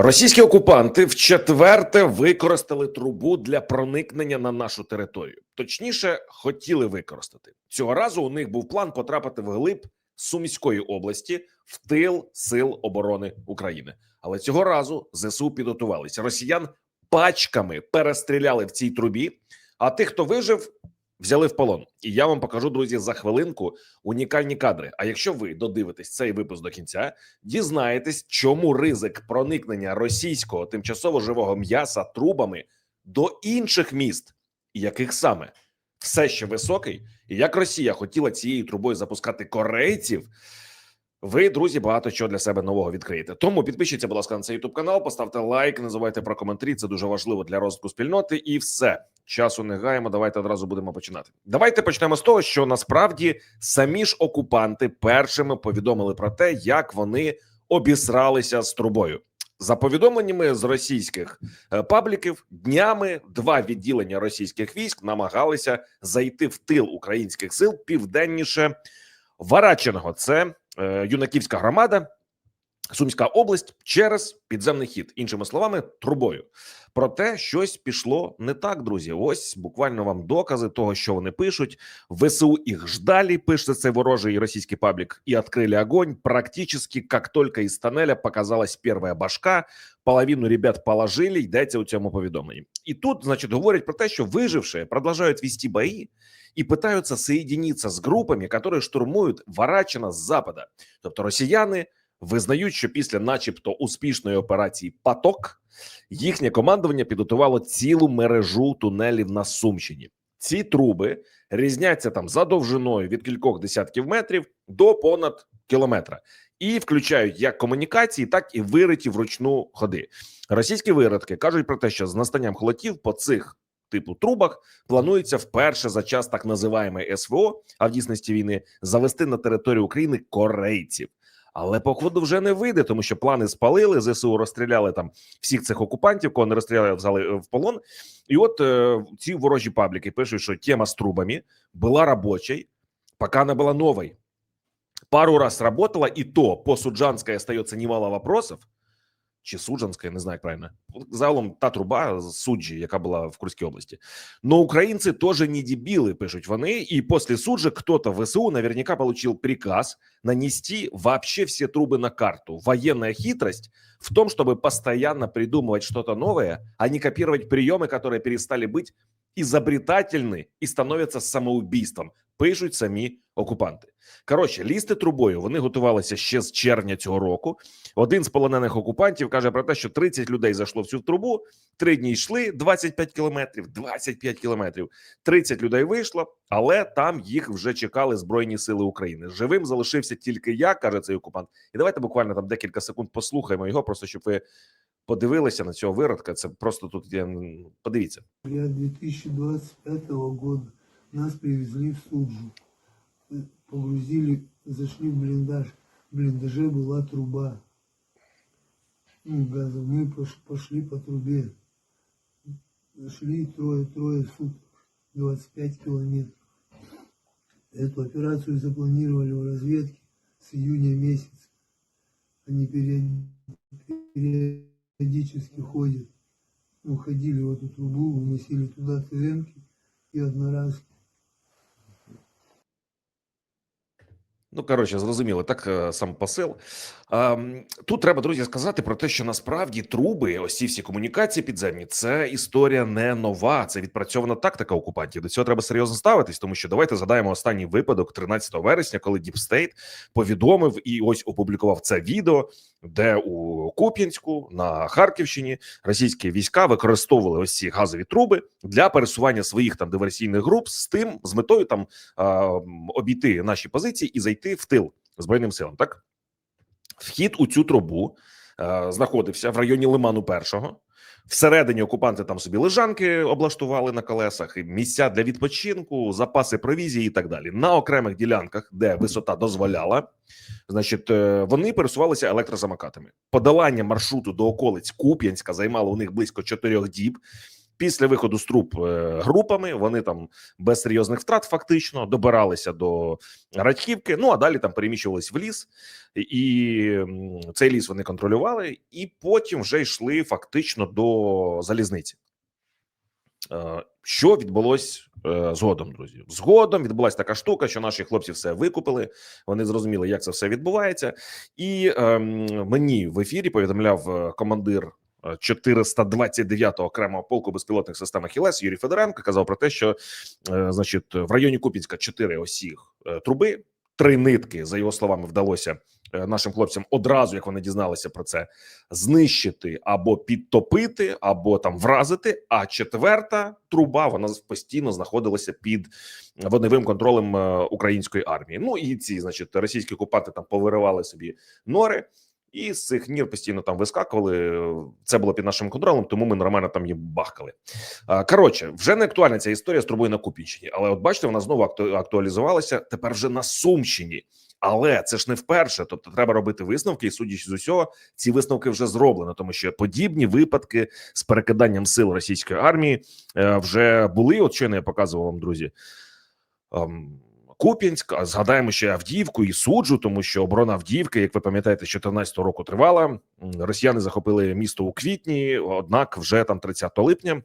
Російські окупанти вчетверте використали трубу для проникнення на нашу територію. Точніше, хотіли використати цього разу. У них був план потрапити в глиб Сумської області в тил сил оборони України. Але цього разу ЗСУ підготувалися. Росіян пачками перестріляли в цій трубі. А тих, хто вижив, взяли в полон. І я вам покажу, друзі, за хвилинку унікальні кадри. А якщо ви додивитесь цей випуск до кінця, дізнаєтесь, чому ризик проникнення російського тимчасово живого м'яса трубами до інших міст, яких саме все ще високий, і як Росія хотіла цією трубою запускати корейців. Ви, друзі, багато чого для себе нового відкриєте. Тому підпишіться, будь ласка, на цей youtube канал, поставте лайк, не забувайте про коментарі. Це дуже важливо для розвитку спільноти. І все часу не гаємо. Давайте одразу будемо починати. Давайте почнемо з того, що насправді самі ж окупанти першими повідомили про те, як вони обісралися з трубою. За повідомленнями з російських е, пабліків, днями два відділення російських військ намагалися зайти в тил українських сил південніше Варачиного. Це е, юнаківська громада, Сумська область через підземний хід, іншими словами, трубою. Проте щось пішло не так, друзі. Ось буквально вам докази того, що вони пишуть. ВСУ їх ждали, пише цей ворожий російський паблік, і открыли огонь. Практически, как только из тоннеля показалась первая башка, половину ребят положили, йдеться у цьому повідомленні. І тут, значить, говорять про те, що вижившие продолжают вести бої і пытаются соединиться з групами, які штурмують Варачина з запада. Тобто росіяни визнають, що після, начебто, успішної операції Поток їхнє командування підготувало цілу мережу тунелів на Сумщині. Ці труби різняться там за довжиною від кількох десятків метрів до понад кілометра, і включають як комунікації, так і вириті вручну ходи. Російські виродки кажуть про те, що з настанням холодів по цих типу трубах планується вперше за час так називаємої СВО, а в дійсності війни завести на територію України корейців. Але походу вже не вийде, тому що плани спалили. Зсу розстріляли там всіх цих окупантів, кого не розстріляли, взяли е, в полон. І от е, ці ворожі пабліки пишуть, що тема з трубами була робочою, поки не була новою. Пару раз работала, и то по Суджанской остается немало вопросов. Чи Суджанська, не знаю, як правильно. Загалом та труба з суджі, яка була в Курській області. Но українці теж не дебіли, пишуть вони. І після суджи кто-то в ВСУ наверняка получил приказ нанести вообще все трубы на карту. Военная хитрость в том, чтобы постоянно придумывать что-то новое, а не копировать приемы, которые перестали быть изобретательны і становляться самоубійством. Пишуть самі окупанти. Коротше, лізти трубою вони готувалися ще з червня цього року. Один з полонених окупантів каже про те, що 30 людей зайшло в цю трубу, три дні йшли 25 кілометрів, 25 кілометрів. 30 людей вийшло, але там їх вже чекали збройні сили України. Живим залишився тільки я, каже цей окупант. І давайте буквально там декілька секунд послухаємо його, просто щоб ви подивилися на цього виродка. Це просто тут я подивіться. Я 2025 года нас привезли в Суджу. Погрузили, зашли в блиндаж. В блиндаже была труба. Ну, газа. Мы пош- пошли по трубе. Шли трое-трое суток. 25 километров. Эту операцию запланировали в разведке с июня месяца. Они период- периодически ходят. Уходили в эту трубу, выносили туда ТНки и одноразки. Ну, коротше, зрозуміло, так е, сам посил. Ем, Тут треба, друзі, сказати про те, що насправді труби, ось ці всі комунікації підземні, це історія не нова. Це відпрацьована тактика окупантів. До цього треба серйозно ставитись, тому що давайте згадаємо останній випадок 13 вересня, коли Діпстейт повідомив і ось опублікував це відео, де у Куп'янську на Харківщині російські війська використовували ось ці газові труби для пересування своїх там диверсійних груп з тим з метою там а, обійти наші позиції і зайти в тил збройним силам. Так вхід у цю трубу е, знаходився в районі Лиману Першого. Всередині окупанти там собі лежанки облаштували на колесах, місця для відпочинку, запаси провізії і так далі. На окремих ділянках, де висота дозволяла, значить, е, вони пересувалися електрозамокатами. Подолання маршруту до околиць Куп'янська займало у них близько чотирьох діб. Після виходу з труб е, групами вони там без серйозних втрат фактично добиралися до Радьківки. Ну а далі там переміщувались в ліс, і цей ліс вони контролювали, і потім вже йшли фактично до залізниці. Е, Що відбулось е, згодом, друзі? Згодом відбулася така штука, що наші хлопці все викупили. Вони зрозуміли, як це все відбувається. І ем, мені в ефірі повідомляв командир 429-го окремого полку безпілотних систем Ахілес Юрій Федоренко. Казав про те, що е, значить в районі Купінська чотири осіх е, труби, три нитки, за його словами, вдалося е, нашим хлопцям одразу, як вони дізналися про це, знищити або підтопити, або там вразити. А четверта труба вона постійно знаходилася під вогневим контролем е, української армії. Ну і ці, значить, російські окупанти там повиривали собі нори. І з цих нір постійно там вискакували. Це було під нашим контролем, тому ми нормально там їм бахкали. Коротше, вже не актуальна ця історія з трубою на Купінщині, але от бачите, вона знову актуалізувалася тепер вже на Сумщині. Але це ж не вперше. Тобто, треба робити висновки, і судячи з усього, ці висновки вже зроблено, тому що подібні випадки з перекиданням сил російської армії е, вже були. От щойно я показував вам, друзі. Куп'янськ, згадаємо ще Авдіївку і суджу, тому що оборона Авдіївки, як ви пам'ятаєте, з 14 року тривала. Росіяни захопили місто у квітні, однак вже там 30 липня.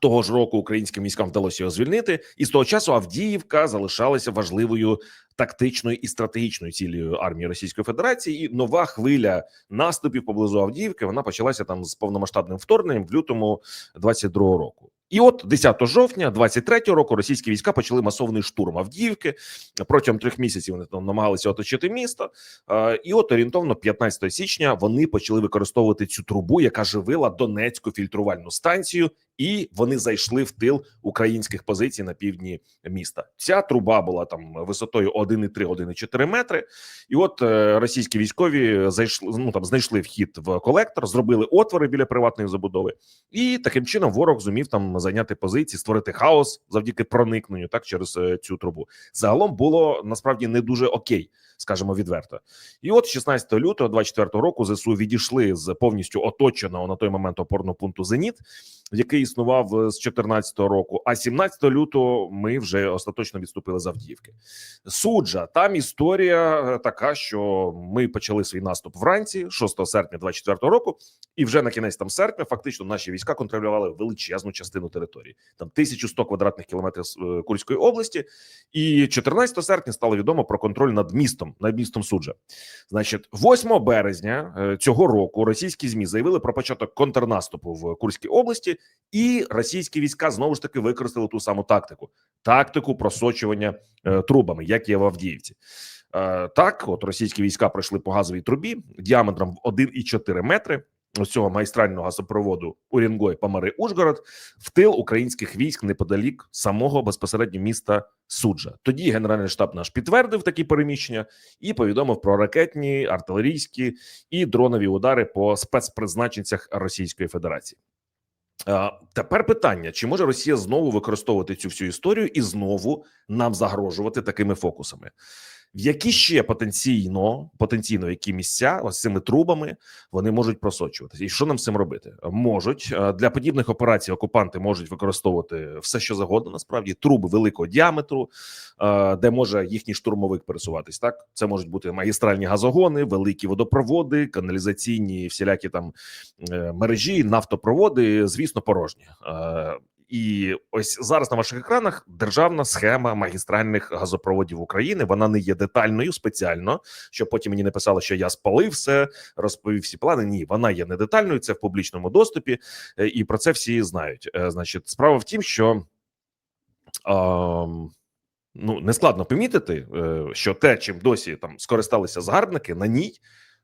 Того ж року українським військам вдалося його звільнити, і з того часу Авдіївка залишалася важливою тактичною і стратегічною цілею армії Російської Федерації. І нова хвиля наступів поблизу Авдіївки вона почалася там з повномасштабним вторгненням в лютому 22-го року. І от 10 жовтня 23-го року російські війська почали масовний штурм Авдіївки. Протягом трьох місяців вони там намагалися оточити місто. І от орієнтовно 15 січня вони почали використовувати цю трубу, яка живила Донецьку фільтрувальну станцію, і вони зайшли в тил українських позицій на півдні міста. Ця труба була там висотою 1,3-1,4 метри. І от е, російські військові зайшли ну там знайшли вхід в колектор, зробили отвори біля приватної забудови, і таким чином ворог зумів там зайняти позиції, створити хаос завдяки проникненню так через е, цю трубу. Загалом було насправді не дуже окей, скажімо відверто. І от 16 лютого 24 року ЗСУ відійшли з повністю оточеного на той момент опорного пункту Зеніт, який існував е, з 14 року. А 17 лютого ми вже остаточно відступили з Авдіївки. Суджа там історія е, така, що ми почали свій наступ вранці, 6 серпня 24 року, і вже на кінець там серпня фактично наші війська контролювали величезну частину території, там 1100 квадратних кілометрів е, Курської області. І 14 серпня стало відомо про контроль над містом, над містом Суджа. Значить, 8 березня цього року російські змі заявили про початок контрнаступу в Курській області, російські війська знову ж таки використали ту саму тактику тактику просочування е, трубами, як є в Авдіївці. Е, так, от російські війська пройшли по газовій трубі діаметром в 1,4 метри. Ось цього магістрального газопроводу Урінгой Памари Ужгород в тил українських військ неподалік самого безпосередньо міста Суджа. Тоді Генеральний штаб наш підтвердив такі переміщення і повідомив про ракетні, артилерійські і дронові удари по спецпризначенцях Російської Федерації. Е, Тепер питання: чи може Росія знову використовувати цю всю історію і знову нам загрожувати такими фокусами? В які ще потенційно потенційно які місця ось цими трубами вони можуть просочуватися, і що нам з цим робити? Можуть е, для подібних операцій окупанти можуть використовувати все, що завгодно. Насправді труби великого діаметру, е, де може їхній штурмовик пересуватись. Так це можуть бути магістральні газогони, великі водопроводи, каналізаційні всілякі там е, мережі, нафтопроводи, звісно, порожні. І ось зараз на ваших екранах державна схема магістральних газопроводів України. Вона не є детальною спеціально, щоб потім мені не писали, що я спалив все, розповів всі плани. Ні, вона є не детальною. Це в публічному доступі, е, і про це всі знають. Е, Значить, справа в тім, що. ем, Ну, не складно помітити, е, що те, чим досі там скористалися загарбники, на ній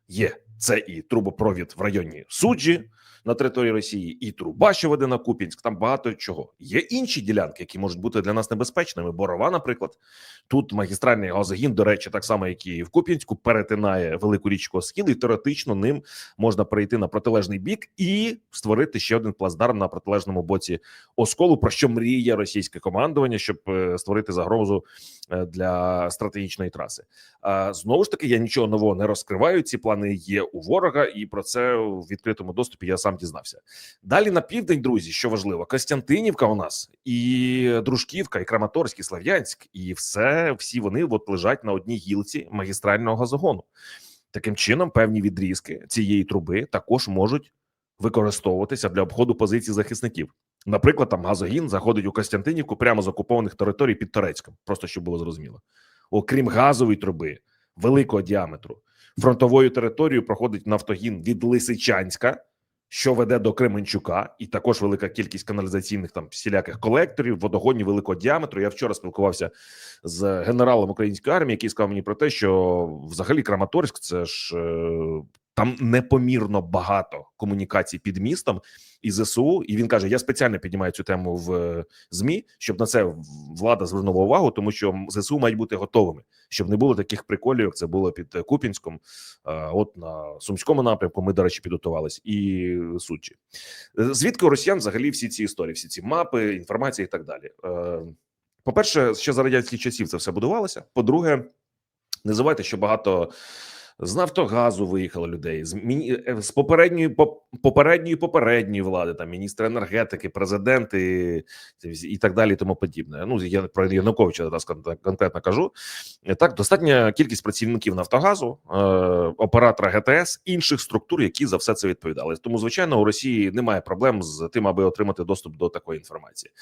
є це і трубопровід в районі суджі на території Росії, і труба, що веде на Купінськ. Там багато чого. Є інші ділянки, які можуть бути для нас небезпечними. Борова, наприклад, тут магістральний газогін, до речі, так само, як і в Куп'янську, перетинає велику річку Оскіл, і теоретично ним можна перейти на протилежний бік і створити ще один плацдарм на протилежному боці Осколу. Про що мріє російське командування, щоб е, створити загрозу е, для стратегічної траси. Знову ж таки, я нічого нового не розкриваю. Ці плани є у ворога, і про це в відкритому доступі я сам дізнався. Далі на південь, друзі, що важливо, Костянтинівка у нас і Дружківка, і Краматорськ, і Слав'янськ, і все всі вони от лежать на одній гілці магістрального газогону. Таким чином, певні відрізки цієї труби також можуть використовуватися для обходу позицій захисників. Наприклад, там газогін заходить у Костянтинівку прямо з окупованих територій під Торецьком, просто щоб було зрозуміло. Окрім газової труби великого діаметру, фронтовою територією проходить нафтогін від Лисичанська, що веде до Кременчука, і також велика кількість каналізаційних там всіляких колекторів, водогонів великого діаметру. Я вчора спілкувався з генералом української армії, який сказав мені про те, що взагалі Краматорськ це ж е, там непомірно багато комунікацій під містом і ЗСУ. І він каже: Я спеціально піднімаю цю тему в е, змі, щоб на це влада звернула увагу, тому що ЗСУ мають бути готовими, щоб не було таких приколів, як це було під Купінськом. е, От на сумському напрямку ми, до речі, підготувались і сучі. Е, Звідки у росіян взагалі всі ці історії, всі ці мапи, інформація і так далі. Е, По-перше, ще за радянських часів це все будувалося. По-друге, не забувайте, що багато з Нафтогазу виїхало людей з міні... е, з попередньої поп- попередньої попередньої влади, там міністри енергетики, президенти і так далі, тому подібне. Ну я про Януковича зараз конкретно кажу. Е, Так, достатня кількість працівників Нафтогазу, е, оператора ГТС, інших структур, які за все це відповідали. Тому, звичайно, у Росії немає проблем з тим, аби отримати доступ до такої інформації.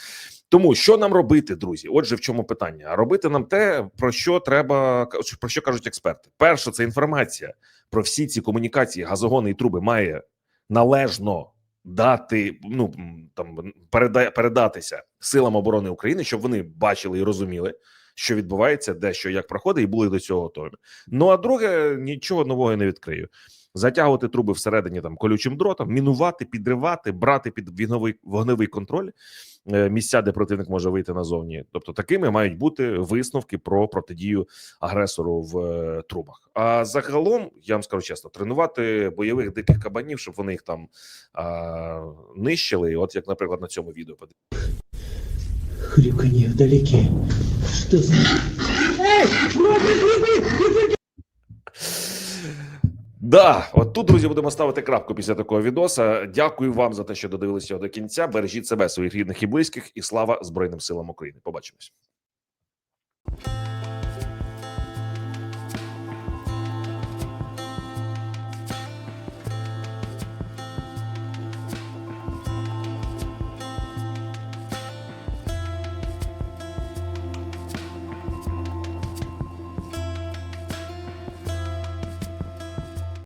Тому що нам робити, друзі? Отже, в чому питання? Робити нам те, про що треба про що кажуть експерти. Перше, це інформація про всі ці комунікації, газогони і труби має належно дати. Ну там переда, передатися силам оборони України, щоб вони бачили і розуміли, що відбувається, де що як проходить, і були до цього готові. Ну а друге, нічого нового не відкрию. Затягувати труби всередині там колючим дротом, мінувати, підривати, брати під вогневий, вогневий контроль е, місця, де противник може вийти назовні. Тобто, такими мають бути висновки про протидію агресору в е, трубах. А загалом, я вам скажу чесно, тренувати бойових диких кабанів, щоб вони їх там а, нищили. От як, наприклад, на цьому відео Хрюканье вдалеке. Что за... Да, от тут, друзі, будемо ставити крапку після такого відоса. Дякую вам за те, що додивилися його до кінця. Бережіть себе, своїх рідних і близьких, і слава Збройним силам України. Побачимось.